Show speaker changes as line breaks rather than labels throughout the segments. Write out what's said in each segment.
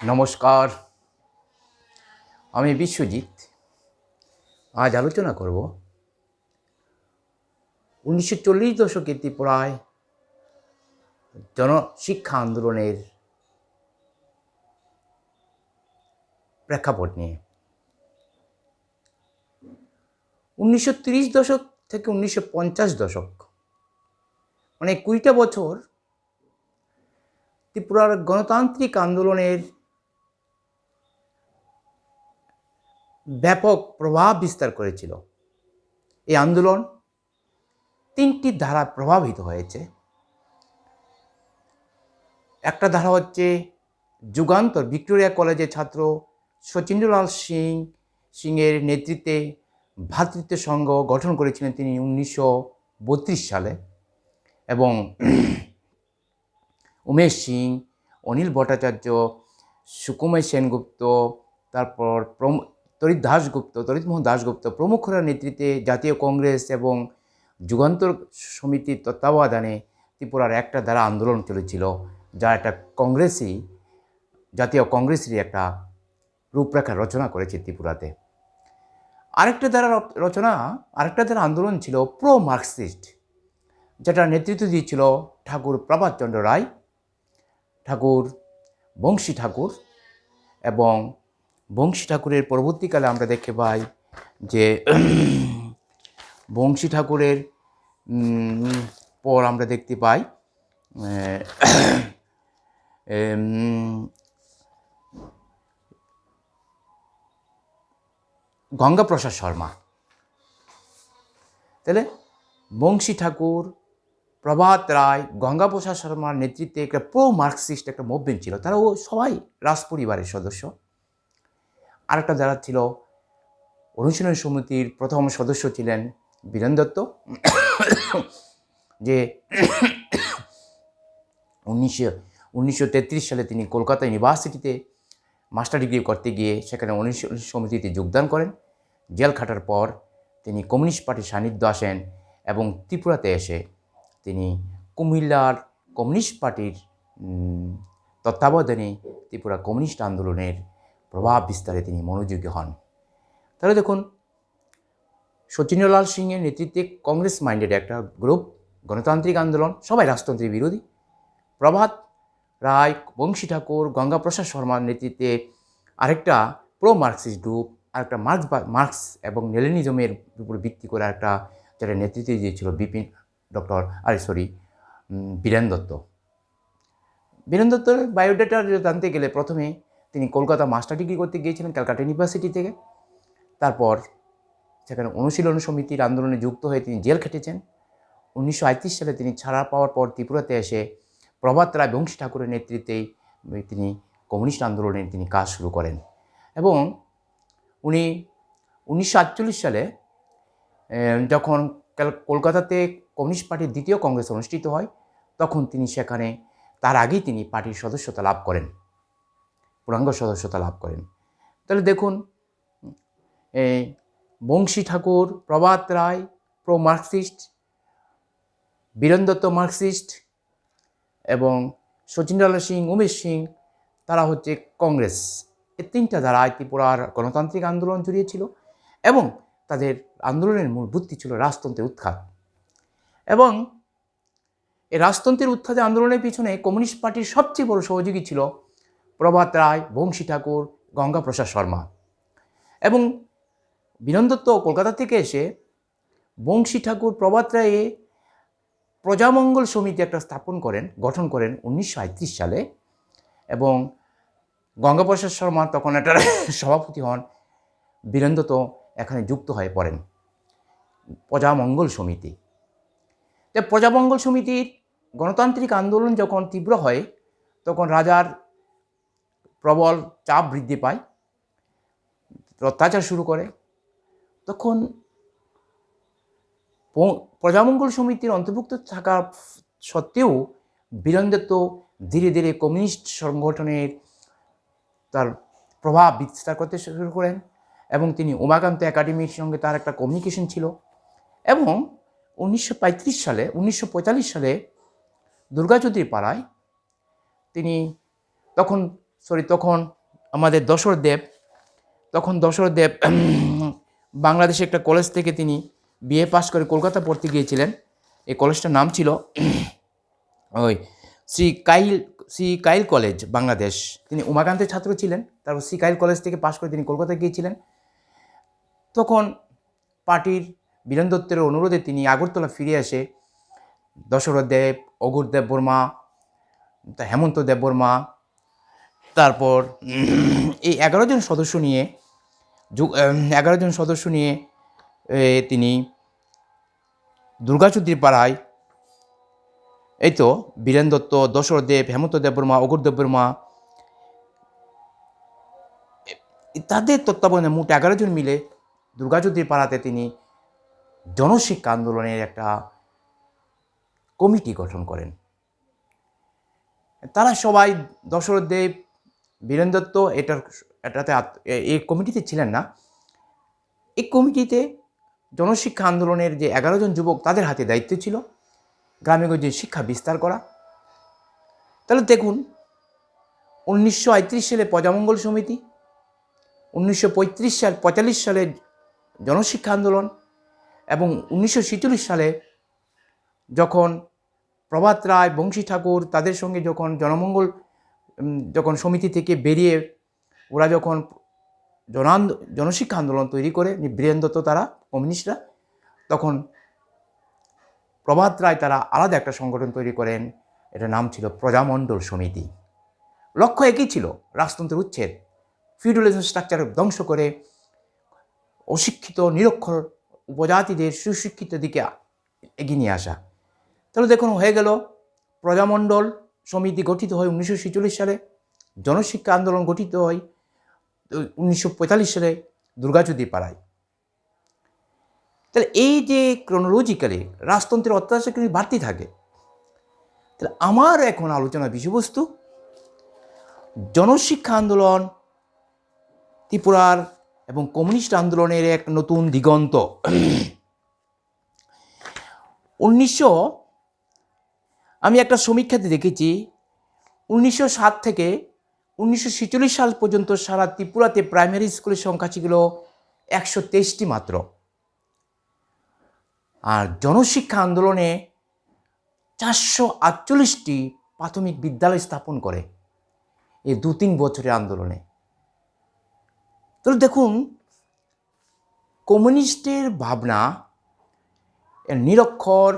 নমস্কার। আমি বিশ্বজিৎ। আজ আলোচনা করব উনিশশো চল্লিশ দশকে ত্রিপুরায় জনশিক্ষা আন্দোলনের প্রেক্ষাপট নিয়ে। উনিশশো দশক থেকে উনিশশো পঞ্চাশ দশক মানে কুড়িটা বছর ত্রিপুরার গণতান্ত্রিক আন্দোলনের ব্যাপক প্রভাব বিস্তার করেছিল। এই আন্দোলন তিনটি ধারা প্রভাবিত হয়েছে। একটা ধারা হচ্ছে যুগান্তর ভিক্টোরিয়া কলেজের ছাত্র শচীন্দ্রলাল সিং, সিংয়ের নেতৃত্বে ভ্রাতৃত্ব সংঘ গঠন করেছিলেন তিনি উনিশশো বত্রিশ সালে এবং উমেশ সিং, অনিল ভট্টাচার্য সুকুমার সেনগুপ্ত, তারপর তরিত দাসগুপ্ত তরিতমোহন দাসগুপ্ত প্রমুখরা নেতৃত্বে জাতীয় কংগ্রেস এবং যুগান্তর সমিতির তত্ত্বাবধানে ত্রিপুরার একটা দ্বারা আন্দোলন চলেছিল, যা একটা কংগ্রেসই, জাতীয় কংগ্রেসেরই একটা রূপরেখা রচনা করেছে ত্রিপুরাতে। আরেকটা দ্বারা রচনা, আরেকটা দ্বারা আন্দোলন ছিল প্রো মার্কসিস্ট যেটা নেতৃত্ব দিয়েছিল ঠাকুর প্রভাতচন্দ্র রায়, ঠাকুর বংশী ঠাকুর এবং বংশী ঠাকুরের পরবর্তীকালে আমরা দেখতে পাই যে বংশী ঠাকুরের পর আমরা দেখতে পাই গঙ্গাপ্রসাদ শর্মা। তাহলে বংশী ঠাকুর প্রভাত রায়, গঙ্গাপ্রসাদ শর্মার নেতৃত্বে একটা প্রো মার্কসিস্ট একটা মুভমেন্ট ছিল। তারা ও সবাই রাজ পরিবারের সদস্য। আরেকটা যারা ছিল, অনুশীলন সমিতির প্রথম সদস্য ছিলেন বীরেন দত্ত, যে উনিশশো উনিশশো সালে তিনি কলকাতা ইউনিভার্সিটিতে মাস্টার ডিগ্রি করতে গিয়ে সেখানে অনুশীলন সমিতিতে যোগদান করেন। জেল খাটার পর তিনি কমিউনিস্ট পার্টির সান্নিধ্য আসেন এবং ত্রিপুরাতে এসে তিনি কুমিল্লার কমিউনিস্ট পার্টির তত্ত্বাবধানে ত্রিপুরা কমিউনিস্ট আন্দোলনের প্রভাব বিস্তারে তিনি মনোযোগী হন। তাহলে দেখুন শচীন্দ্রলাল সিংয়ের নেতৃত্বে কংগ্রেস মাইন্ডেড একটা গ্রুপ, গণতান্ত্রিক আন্দোলন, সবাই রাজতন্ত্রের বিরোধী। প্রভাত রায়, বংশী ঠাকুর, গঙ্গাপ্রসাদ শর্মার নেতৃত্বে আরেকটা প্রো মার্কসিস্ট গ্রুপ আরেকটা মার্কস মার্কস এবং নেলেনিজমের উপর ভিত্তি করে একটা যেটা নেতৃত্ব দিয়েছিল বিপিন, ডক্টর, আরে সরি বীরেন দত্ত। বীরেন দত্তর বায়োডাটা জানতে গেলে প্রথমে তিনি কলকাতা মাস্টার ডিগ্রি করতে গিয়েছিলেন ক্যালকাটা ইউনিভার্সিটি থেকে। তারপর সেখানে অনুশীলন সমিতির আন্দোলনে যুক্ত হয়ে তিনি জেল খেটেছেন। উনিশশো সালে তিনি ছাড়া পাওয়ার পর ত্রিপুরাতে এসে প্রভাত রায় বংশী ঠাকুরের নেতৃত্বেই তিনি কমিউনিস্ট আন্দোলনে তিনি কাজ শুরু করেন এবং উনি উনিশশো আটচল্লিশ সালে যখন কলকাতাতে কমিউনিস্ট পার্টির দ্বিতীয় কংগ্রেস অনুষ্ঠিত হয়, তখন তিনি সেখানে, তার আগেই তিনি পার্টির সদস্যতা লাভ করেন। পূর্ণাঙ্গ সদস্যতা লাভ করেন। তাহলে দেখুন, এই Bansi Thakur, Prabhat Ray pro Marxist Biren Datta Marxist এবং শচীন্দ্রলাল সিং, উমেশ সিং, তারা হচ্ছে কংগ্রেস। এই তিনটা দ্বারা ত্রিপুরার গণতান্ত্রিক আন্দোলন জড়িয়েছিল এবং তাদের আন্দোলনের মূল ভিত্তি ছিল রাজতন্ত্রের উৎখাত। এবং এই রাজতন্ত্রের উৎখাতে আন্দোলনের পিছনে কমিউনিস্ট পার্টির সবচেয়ে বড় সহযোগী ছিল প্রভাত রায়, বংশী ঠাকুর, গঙ্গাপ্রসাদ শর্মা। এবং বীরেন দত্ত কলকাতা থেকে এসে বংশী ঠাকুর, প্রভাত রায়ে প্রজামঙ্গল সমিতি একটা স্থাপন করেন, গঠন করেন উনিশশো সালে। এবং গঙ্গাপ্রসাদ শর্মা তখন একটা সভাপতি হন বীরেন্দ্র তো এখানে যুক্ত হয়ে পড়েন, প্রজামঙ্গল সমিতি। তো প্রজামঙ্গল সমিতির গণতান্ত্রিক আন্দোলন যখন তীব্র হয়, তখন রাজার প্রবল চাপ বৃদ্ধি পায়, অত্যাচার শুরু করে, তখন প্রজামঙ্গল সমিতির অন্তর্ভুক্ত থাকা সত্ত্বেও বীরেন্দ্র তো ধীরে ধীরে কমিউনিস্ট সংগঠনের তার প্রভাব বিস্তার করতে শুরু করেন এবং তিনি উমাকান্ত একাডেমির সঙ্গে তার একটা কমিউনিকেশন ছিল এবং উনিশশো পঁয়ত্রিশ সালে, উনিশশো পঁয়তাল্লিশ সালে দুর্গাজ্যোতির পাড়ায় তিনি তখন সরি তখন আমাদের দশরথ দেব, তখন দশরথ দেব, বাংলাদেশে একটা কলেজ থেকে তিনি বিএ পাশ করে কলকাতা পড়তে গিয়েছিলেন। এই কলেজটার নাম ছিল ওই শ্রী কাইল শ্রী কাইল কলেজ বাংলাদেশ। তিনি উমাকান্তের ছাত্র ছিলেন, তারপর শ্রী কাইল কলেজ থেকে পাশ করে তিনি কলকাতা গিয়েছিলেন। তখন পার্টির বীরেন দত্তের অনুরোধে তিনি আগরতলা ফিরে আসে দশরথ দেব, অঘুর দেব বর্মা হেমন্ত দেব বর্মা তারপর, এই এগারো জন সদস্য নিয়ে এগারো জন সদস্য নিয়ে তিনি দুর্গাচুদ্রির পাড়ায়, এই তো, বীরেন দত্ত, দশরথ দেব, হেমন্ত দেববর্মা, অঘুর দেববর্মা তাদের তত্ত্বাবধানে মোট এগারো জন মিলে দুর্গাচুদ্রির পাড়াতে তিনি জনশিক্ষা আন্দোলনের একটা কমিটি গঠন করেন। তারা সবাই দশরথ দেব বীরেন দত্ত এটার এটাতে এই কমিটিতে ছিলেন না। এই কমিটিতে জনশিক্ষা আন্দোলনের যে এগারো জন যুবক তাদের হাতে দায়িত্ব ছিল, গ্রামে গঞ্জে শিক্ষা বিস্তার করা। তাহলে দেখুন, উনিশশো সালে প্রজামঙ্গল সমিতি, উনিশশো পঁয়ত্রিশ সাল, পঁয়তাল্লিশ সালে জনশিক্ষা আন্দোলন এবং উনিশশো সালে যখন প্রভাত রায়, বংশী ঠাকুর তাদের সঙ্গে যখন জনমঙ্গল যখন সমিতি থেকে বেরিয়ে ওরা যখন জনান্দ জনশিক্ষা আন্দোলন তৈরি করে বীরেন দত্ত তারা কমিউনিস্টরা, তখন প্রভাত রায় তারা আলাদা একটা সংগঠন তৈরি করেন, এটার নাম ছিল প্রজামণ্ডল সমিতি। লক্ষ্য একই ছিল, রাজতন্ত্রের উচ্ছেদ। ফিউডালিজম স্ট্রাকচার ধ্বংস করে অশিক্ষিত, নিরক্ষর উপজাতিদের সুশিক্ষিত দিকে এগিয়ে নিয়ে আসা। তাহলে দেখুন, হয়ে গেল প্রজামণ্ডল সমিতি গঠিত হয় উনিশশো ছেচল্লিশ সালে, জনশিক্ষা আন্দোলন গঠিত হয় উনিশশো পঁয়তাল্লিশ সালে দুর্গাচুদি পাড়ায়। তাহলে এই যে ক্রোনোলজিক্যালি রাজতন্ত্রের অত্যাচার কিন্তু বাড়তি থাকে, তাহলে আমার এখন আলোচনা বিষয়বস্তু, জনশিক্ষা আন্দোলন, ত্রিপুরার এবং কমিউনিস্ট আন্দোলনের এক নতুন দিগন্ত। উনিশশো আমি একটা সমীক্ষাতে দেখেছি, উনিশশো সাত থেকে উনিশশো ছেচল্লিশ সাল পর্যন্ত সারা ত্রিপুরাতে প্রাইমারি স্কুলের সংখ্যা ছিল একশো তেইশটি মাত্র। আর জনশিক্ষা আন্দোলনে চারশো আটচল্লিশটি প্রাথমিক বিদ্যালয় স্থাপন করে এই দু তিন বছরের আন্দোলনে। তাহলে দেখুন, কমিউনিস্টের ভাবনা নিরক্ষর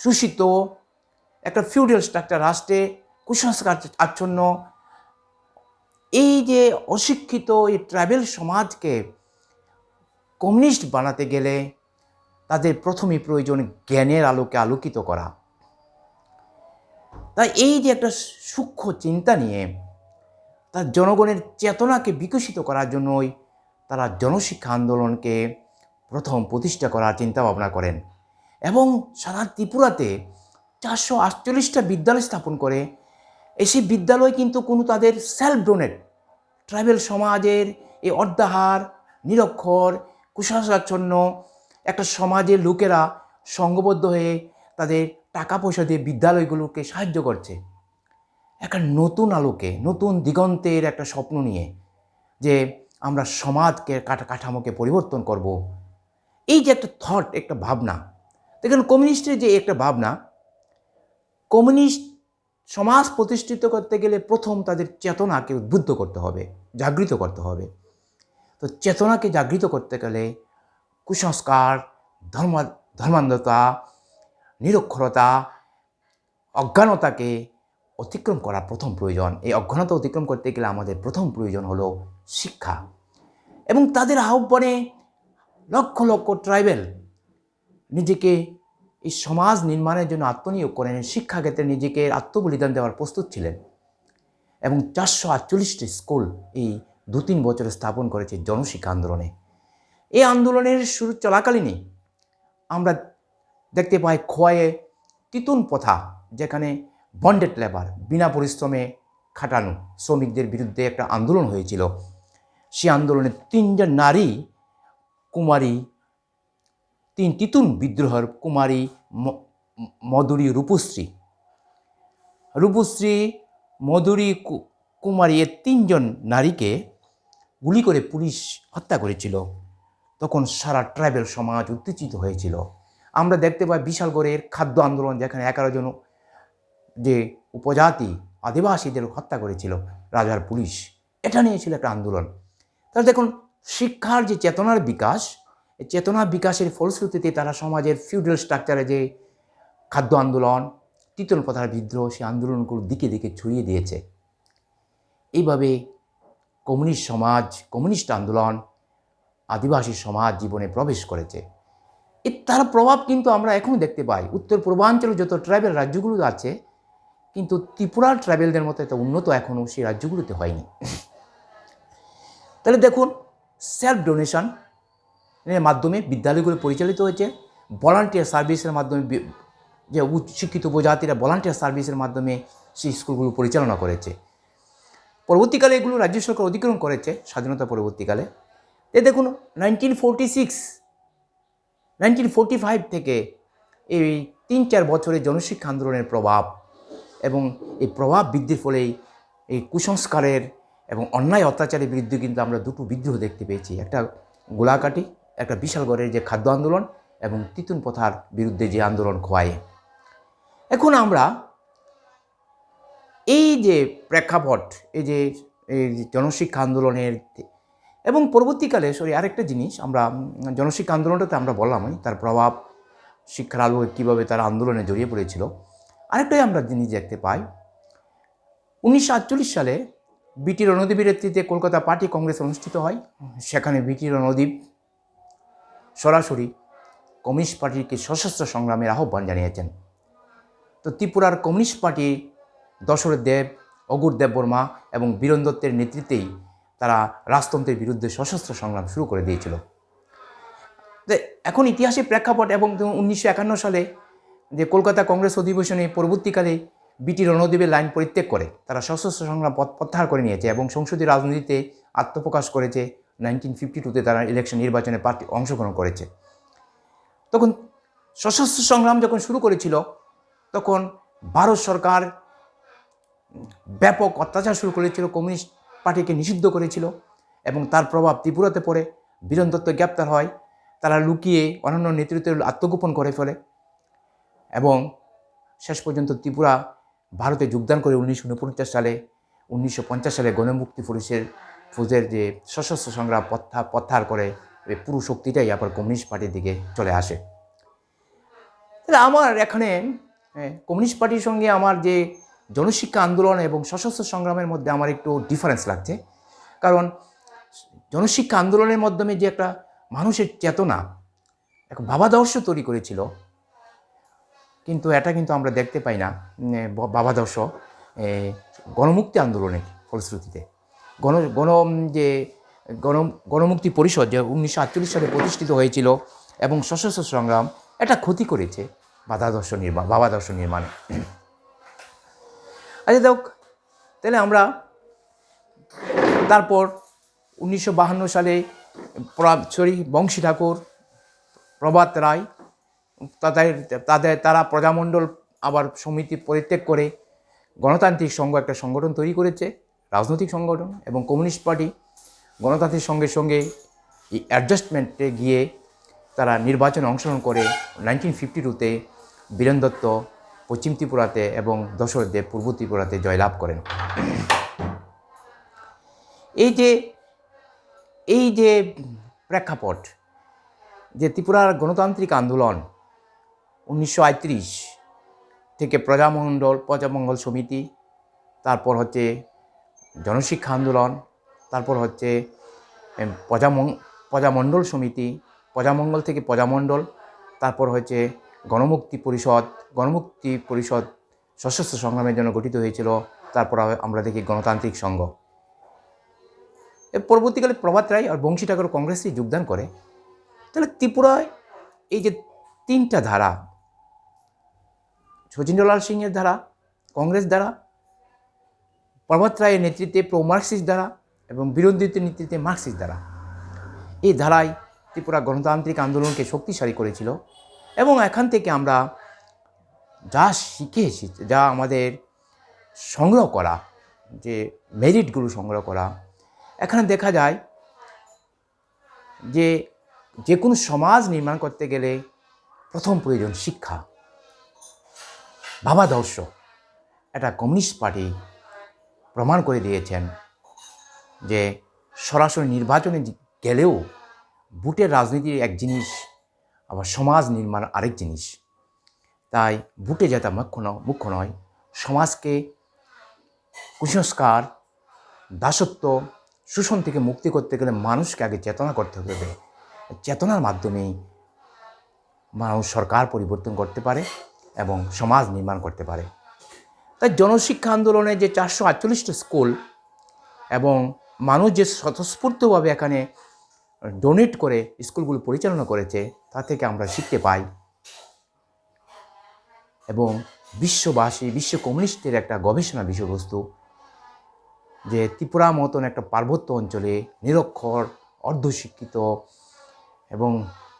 শোষিত, একটা ফিউডাল স্ট্রাকচার রাষ্ট্রে কুসংস্কার আচ্ছন্ন। এই যে অশিক্ষিত এই ট্রাইবেল সমাজকে কমিউনিস্ট বানাতে গেলে তাদের প্রথমেই প্রয়োজন জ্ঞানের আলোকে আলোকিত করা। তাই এই যে একটা সূক্ষ্ম চিন্তা নিয়ে তার জনগণের চেতনাকে বিকশিত করার জন্যই তারা জনশিক্ষা আন্দোলনকে প্রথম প্রতিষ্ঠা করার চিন্তা ভাবনা করেন। এবং সারা ত্রিপুরাতে চারশো আটচল্লিশটা বিদ্যালয় স্থাপন করে। এই সেই বিদ্যালয় কিন্তু কোনো তাদের সেলফ ডোনেট ট্রাইবেল সমাজের এই অর্ধাহার, নিরক্ষর, কুসংস্কারাচ্ছন্ন একটা সমাজের লোকেরা সঙ্গবদ্ধ হয়ে তাদের টাকা পয়সা দিয়ে বিদ্যালয়গুলোকে সাহায্য করছে। একটা নতুন আলোকে, নতুন দিগন্তের একটা স্বপ্ন নিয়ে যে আমরা সমাজকে কাঠামোকে পরিবর্তন করব। এই যে একটা থট একটা ভাবনা দেখেন, কমিউনিস্টের যে একটা ভাবনা, কমিউনিস্ট সমাজ প্রতিষ্ঠিত করতে গেলে প্রথম তাদের চেতনাকে উদ্বুদ্ধ করতে হবে, জাগৃত করতে হবে। তো চেতনাকে জাগৃত করতে গেলে কুসংস্কার, ধর্ম, ধর্মান্ধতা, নিরক্ষরতা, অজ্ঞানতাকে অতিক্রম করা প্রথম প্রয়োজন। এই অজ্ঞানতা অতিক্রম করতে গেলে আমাদের প্রথম প্রয়োজন হলো শিক্ষা। এবং তাদের আহ্বানে লক্ষ লক্ষ ট্রাইবেল নিজেকে এই সমাজ নির্মাণের জন্য আত্মনিয়োগ করেন, শিক্ষাক্ষেত্রে নিজেকে আত্মবলিদান দেওয়ার প্রস্তুত ছিলেন। এবং চারশো আটচল্লিশটি স্কুল এই দু তিন বছরে স্থাপন করেছে জনশিক্ষা আন্দোলনে। এই আন্দোলনের শুরু চলাকালীনই আমরা দেখতে পাই খোয়াইয়ে তিতুন প্রথা, যেখানে বন্ডেড লেবার বিনা পরিশ্রমে খাটানো শ্রমিকদের বিরুদ্ধে একটা আন্দোলন হয়েছিল। সেই আন্দোলনে তিনজন নারী, কুমারী তিন তিতুন বিদ্রোহের কুমারী মধুরী রূপশ্রী। রূপশ্রী, মধুরী কুমারী এ তিনজন নারীকে গুলি করে পুলিশ হত্যা করেছিল। তখন সারা ট্রাইবেল সমাজ উত্তেজিত হয়েছিল। আমরা দেখতে পাই বিশালগড়ের খাদ্য আন্দোলন, যেখানে এগারো জন যে উপজাতি আদিবাসীদের হত্যা করেছিল রাজার পুলিশ, এটা নিয়ে ছিল একটা আন্দোলন। তাহলে দেখুন, শিক্ষার যে চেতনার বিকাশ এই চেতনার বিকাশের ফলশ্রুতিতে তারা সমাজের ফিউডাল স্ট্রাকচারে যে খাদ্য আন্দোলন, তিতল প্রথার বিদ্রোহ সেই আন্দোলনগুলো দিকে দিকে ছড়িয়ে দিয়েছে। এইভাবে কমিউনিস্ট সমাজ, কমিউনিস্ট আন্দোলন, আদিবাসী সমাজ জীবনে প্রবেশ করেছে। তার প্রভাব কিন্তু আমরা এখনও দেখতে পাই। উত্তর পূর্বাঞ্চলে যত ট্রাইবেল রাজ্যগুলো আছে, কিন্তু ত্রিপুরার ট্রাইবেলদের মতো এত উন্নত এখনও সেই রাজ্যগুলোতে হয়নি। তাহলে দেখুন সেলফ ডোনেশন এর মাধ্যমে বিদ্যালয়গুলো পরিচালিত হয়েছে। ভলান্টিয়ার সার্ভিসের মাধ্যমে যে উচ্চ শিক্ষিত উপজাতিরা ভলান্টিয়ার সার্ভিসের মাধ্যমে সেই স্কুলগুলো পরিচালনা করেছে। পরবর্তীকালে এগুলো রাজ্য সরকার অধিগ্রহণ করেছে, স্বাধীনতা পরবর্তীকালে। এ দেখুন nineteen forty six nineteen forty five থেকে এই তিন চার বছরের জনশিক্ষা আন্দোলনের প্রভাব এবং এই প্রভাব বৃদ্ধির ফলেই এই কুসংস্কারের এবং অন্যায় অত্যাচারের বিরুদ্ধে কিন্তু আমরা দুটো বিদ্রোহ দেখতে পেয়েছি। একটা গোলাকাটি একটা বিশালগড়ের যে খাদ্য আন্দোলন এবং তিতুন প্রথার বিরুদ্ধে যে আন্দোলন খোয়ায়। এখন আমরা এই যে প্রেক্ষাপট, এই যে, এই জনশিক্ষা আন্দোলনের এবং পরবর্তীকালে, সরি, আরেকটা জিনিস আমরা জনশিক্ষা আন্দোলনটাতে আমরা বললামই, তার প্রভাব শিক্ষার আলো কীভাবে তারা আন্দোলনে জড়িয়ে পড়েছিল। আরেকটাই আমরা জিনিস দেখতে পাই, উনিশশো আটচল্লিশ সালে বিটি রণদ্বীপের নেতৃত্বে কলকাতা পার্টি কংগ্রেস অনুষ্ঠিত হয়। সেখানে বিটি রণদ্বীপ সরাসরি কমিউনিস্ট পার্টিকে সশস্ত্র সংগ্রামের আহ্বান জানিয়েছেন। তো ত্রিপুরার কমিউনিস্ট পার্টি দশরথ দেব, অগুর দেব বর্মা এবং বীরন দত্তের নেতৃত্বেই তারা রাজতন্ত্রের বিরুদ্ধে সশস্ত্র সংগ্রাম শুরু করে দিয়েছিল। এখন ইতিহাসের প্রেক্ষাপট এবং উনিশশো একান্ন সালে যে কলকাতা কংগ্রেস অধিবেশনে পরবর্তীকালে বিটি রণদ্বীপের লাইন পরিত্যাগ করে, তারা সশস্ত্র সংগ্রাম প্রত্যাহার করে নিয়েছে এবং সংসদীয় রাজনীতিতে আত্মপ্রকাশ করেছে নাইনটিন ফিফটি টুতে তারা ইলেকশন নির্বাচনে পার্টি অংশগ্রহণ করেছে। তখন সশস্ত্র সংগ্রাম যখন শুরু করেছিল, তখন ভারত সরকার ব্যাপক অত্যাচার শুরু করেছিল, কমিউনিস্ট পার্টিকে নিষিদ্ধ করেছিল এবং তার প্রভাব ত্রিপুরাতে পড়ে বীরন দত্ত গ্রেপ্তার হয়, তারা লুকিয়ে অন্যান্য নেতৃত্বের আত্মগোপন করে ফেলে এবং শেষ পর্যন্ত ত্রিপুরা ভারতে যোগদান করে উনিশশো উনপঞ্চাশ সালে, উনিশশো পঞ্চাশ সালে গণমুক্তি পুলিশের ফৌজের যে সশস্ত্র সংগ্রাম প্রত্যাহার প্রত্যাহার করে পুরো শক্তিটাই আবার কমিউনিস্ট পার্টির দিকে চলে আসে। তাহলে আমার এখানে কমিউনিস্ট পার্টির সঙ্গে আমার যে জনশিক্ষা আন্দোলন এবং সশস্ত্র সংগ্রামের মধ্যে আমার একটু ডিফারেন্স লাগছে। কারণ জনশিক্ষা আন্দোলনের মাধ্যমে যে একটা মানুষের চেতনা এক ভাবাদর্শ তৈরি করেছিল কিন্তু এটা কিন্তু আমরা দেখতে পাই না উম, এ, ব- ভাবাদর্শ গণমুক্তি আন্দোলনের ফলশ্রুতিতে। গণ গণ, যে গণ, গণমুক্তি পরিষদ যে উনিশশো আটচল্লিশ সালে প্রতিষ্ঠিত হয়েছিল এবং সশস্ত্র সংগ্রাম, এটা ক্ষতি করেছে বাধাদর্শ নির্মাণ ভাবাদর্শ নির্মাণে। আচ্ছা দেখ, তাহলে আমরা তারপর উনিশশো সালে সরি, বংশী ঠাকুর, প্রভাত রায়, তাদের তাদের, তারা প্রজামণ্ডল আবার সমিতি পরিত্যাগ করে গণতান্ত্রিক সংঘ একটা সংগঠন তৈরি করেছে। রাজনৈতিক সংগঠন এবং কমিউনিস্ট পার্টি গণতান্ত্রিক সঙ্গে সঙ্গে এই অ্যাডজাস্টমেন্টে গিয়ে তারা নির্বাচনে অংশগ্রহণ করে নাইনটিন ফিফটি টুতে বীরেন দত্ত পশ্চিম ত্রিপুরাতে এবং দশরথ দেব পূর্ব ত্রিপুরাতে জয়লাভ করেন। এই যে এই যে প্রেক্ষাপট যে ত্রিপুরার গণতান্ত্রিক আন্দোলন উনিশশো আটত্রিশ থেকে প্রজামণ্ডল, প্রজামঙ্গল সমিতি, তারপর হচ্ছে জনশিক্ষা আন্দোলন, তারপর হচ্ছে প্রজামং প্রজামণ্ডল সমিতি প্রজামঙ্গল থেকে প্রজামণ্ডল তারপর হচ্ছে গণমুক্তি পরিষদ গণমুক্তি পরিষদ সশস্ত্র সংগ্রামের জন্য গঠিত হয়েছিল, তারপর আমরা দেখি গণতান্ত্রিক সংঘ। এর পরবর্তীকালে প্রভাত রায় আর বংশী ঠাকুর কংগ্রেসে যোগদান করে। তাহলে ত্রিপুরায় এই যে তিনটা ধারা শচীন্দ্রলাল সিংয়ের ধারা, কংগ্রেস দ্বারা প্রভাত রায়ের নেতৃত্বে প্রো মার্কসিস্ট দ্বারা এবং বীরন্দিতের নেতৃত্বে মার্কসিস্ট দ্বারা এই ধারায় ত্রিপুরা গণতান্ত্রিক আন্দোলনকে শক্তিশালী করেছিল এবং এখান থেকে আমরা যা শিখে এসেছি, যা আমাদের সংগ্রহ করা, যে মেরিটগুলো সংগ্রহ করা, এখানে দেখা যায় যে যে কোনো সমাজ নির্মাণ করতে গেলে প্রথম প্রয়োজন শিক্ষা ভাবাদর্শ এটা কমিউনিস্ট পার্টি প্রমাণ করে দিয়েছেন যে সরাসরি নির্বাচনে গেলেও ভোটের রাজনীতির এক জিনিস, আবার সমাজ নির্মাণ আরেক জিনিস। তাই ভোটে যেটা মুখ্য মুখ্য নয়, সমাজকে কুসংস্কার, দাসত্ব, শোষণ থেকে মুক্তি করতে গেলে মানুষকে আগে চেতনা করতে হবে। চেতনার মাধ্যমেই মানুষ সরকার পরিবর্তন করতে পারে এবং সমাজ নির্মাণ করতে পারে। তাই জনশিক্ষা আন্দোলনে যে চারশো আটচল্লিশটা স্কুল এবং মানুষ যে স্বতঃস্ফূর্তভাবে এখানে ডোনেট করে স্কুলগুলো পরিচালনা করেছে, তা থেকে আমরা শিখতে পাই। এবং বিশ্ববাসী, বিশ্ব কমিউনিস্টের একটা গবেষণা বিষয়বস্তু যে ত্রিপুরা মতন একটা পার্বত্য অঞ্চলে নিরক্ষর, অর্ধশিক্ষিত এবং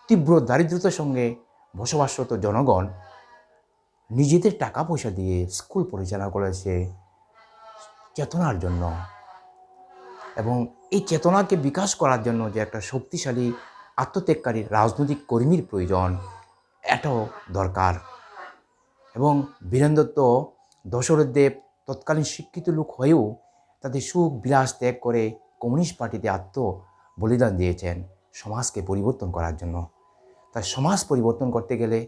তীব্র দারিদ্রতার সঙ্গে বসবাসরত জনগণ নিজেদের টাকা পয়সা দিয়ে স্কুল পরিচালনা করেছে চেতনার জন্য। এবং এই চেতনাকে বিকাশ করার জন্য যে একটা শক্তিশালী, আত্মত্যাগকারী, রাজনৈতিক কর্মীর প্রয়োজন, এটাও দরকার। এবং বীরেন্দ্র দত্ত, দশরথ দেব তৎকালীন শিক্ষিত লোক হয়েও তাদের সুখ, বিলাস ত্যাগ করে কমিউনিস্ট পার্টিতে আত্ম বলিদান দিয়েছেন সমাজকে পরিবর্তন করার জন্য। তাই সমাজ পরিবর্তন করতে গেলে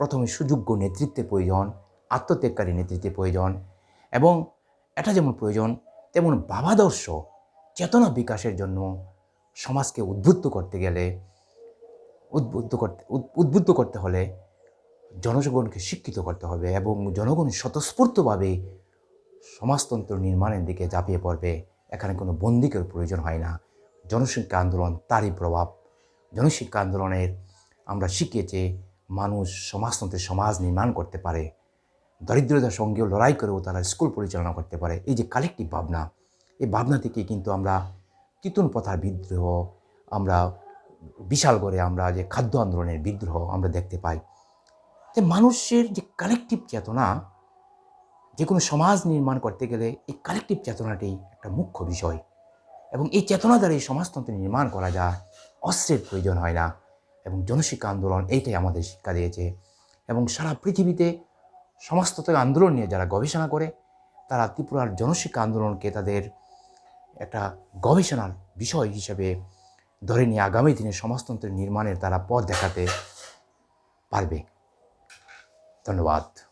প্রথমে সুযোগ্য নেতৃত্বের প্রয়োজন, আত্মত্যাগকারী নেতৃত্বের প্রয়োজন এবং এটা যেমন প্রয়োজন, তেমন ভাবাদর্শ চেতনা বিকাশের জন্য সমাজকে উদ্বুদ্ধ করতে গেলে, উদ্বুদ্ধ করতে উদ্বুদ্ধ করতে হলে জনগণকে শিক্ষিত করতে হবে এবং জনগণ স্বতঃস্ফূর্তভাবে সমাজতন্ত্র নির্মাণের দিকে ঝাঁপিয়ে পড়বে। এখানে কোনো বন্দিকের প্রয়োজন হয় না। জনশিক্ষা আন্দোলন তারই প্রভাব। জনশিক্ষা আন্দোলনের আমরা শিখিয়েছি মানুষ সমাজতন্ত্রের সমাজ নির্মাণ করতে পারে, দরিদ্রতার সঙ্গেও লড়াই করেও তারা স্কুল পরিচালনা করতে পারে। এই যে কালেকটিভ ভাবনা, এই ভাবনা থেকে কিন্তু আমরা তিতুন প্রথার বিদ্রোহ, আমরা বিশাল করে আমরা যে খাদ্য আন্দোলনের বিদ্রোহ আমরা দেখতে পাই। যে মানুষের যে কালেকটিভ চেতনা, যে কোনো সমাজ নির্মাণ করতে গেলে এই কালেকটিভ চেতনাটি একটা মুখ্য বিষয়। এবং এই চেতনা দ্বারা এই সমাজতন্ত্র নির্মাণ করা যায়, অস্ত্রের প্রয়োজন হয় না। এবং জনশিক্ষা আন্দোলন এইটাই আমাদের শিক্ষা দিয়েছে। এবং সারা পৃথিবীতে সমাজতন্ত্র আন্দোলন নিয়ে যারা গবেষণা করে, তারা ত্রিপুরার জনশিক্ষা আন্দোলনকে তাদের একটা গবেষণার বিষয় হিসেবে ধরে নিয়ে আগামী দিনে সমাজতন্ত্রের নির্মাণের তারা পথ দেখাতে পারবে। ধন্যবাদ।